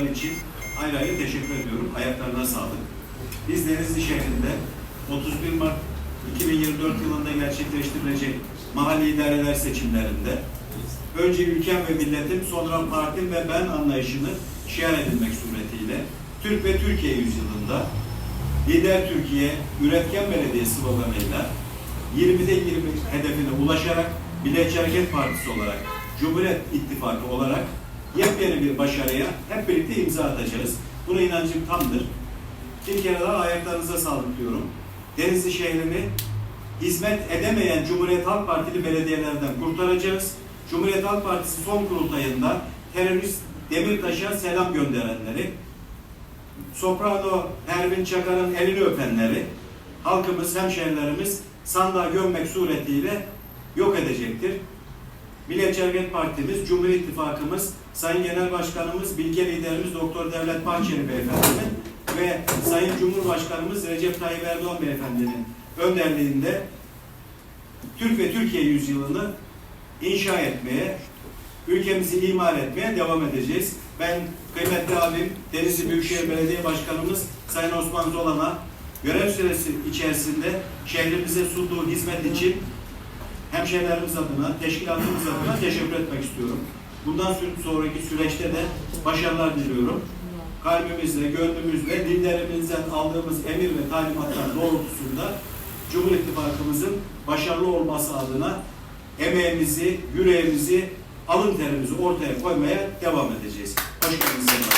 katkıları için ayrı ayrı teşekkür ediyorum. Ayaklarına sağlık. Biz Denizli şehrinde 31 Mart 2024 yılında gerçekleştirilecek mahalli idareler seçimlerinde önce ülkem ve milletim sonra partim ve ben anlayışını şiar edilmek suretiyle Türk ve Türkiye yüzyılında Lider Türkiye, Üretken Belediye sloganıyla 20'de 20 hedefine ulaşarak Milliyetçi Hareket Partisi olarak, Cumhuriyet İttifakı olarak yepyeni bir başarıya hep birlikte imza atacağız. Buna inancım tamdır. Bir kere daha ayaklarınıza sağlık diyorum. Denizli şehrini hizmet edemeyen Cumhuriyet Halk Partili belediyelerden kurtaracağız. Cumhuriyet Halk Partisi son kurultayında terörist Demirtaş'a selam gönderenleri, Soprano Pervin Çakar'ın elini öpenleri, halkımız, hemşehrilerimiz sandığa gömmek suretiyle yok edecektir. Milliyetçi Hareket Partimiz, Cumhur İttifakımız, Sayın Genel Başkanımız, bilge liderimiz Doktor Devlet Bahçeli Beyefendi'nin ve Sayın Cumhurbaşkanımız Recep Tayyip Erdoğan Beyefendi'nin önderliğinde Türk ve Türkiye yüzyılını inşa etmeye, ülkemizi imar etmeye devam edeceğiz. Ben kıymetli abim Denizli Büyükşehir Belediye Başkanımız Sayın Osman Zolan'a görev süresi içerisinde şehrimize sunduğu hizmet için hemşehrilerimiz adına, teşkilatımız adına teşekkür etmek istiyorum. Bundan sonraki süreçte de başarılar diliyorum. Kalbimizle, gönlümüzle, liderimizden aldığımız emir ve talimatlar doğrultusunda Cumhur İttifakımızın başarılı olması adına emeğimizi, yüreğimizi, alın terimizi ortaya koymaya devam edeceğiz. Hoş geldiniz.